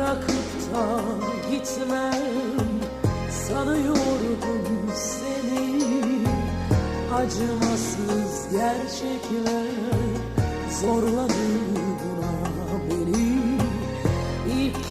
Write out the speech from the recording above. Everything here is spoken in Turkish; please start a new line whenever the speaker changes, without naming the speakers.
Bırakıp da gitmem. Sanıyordum seni. Acımasız gerçekler. Zorladı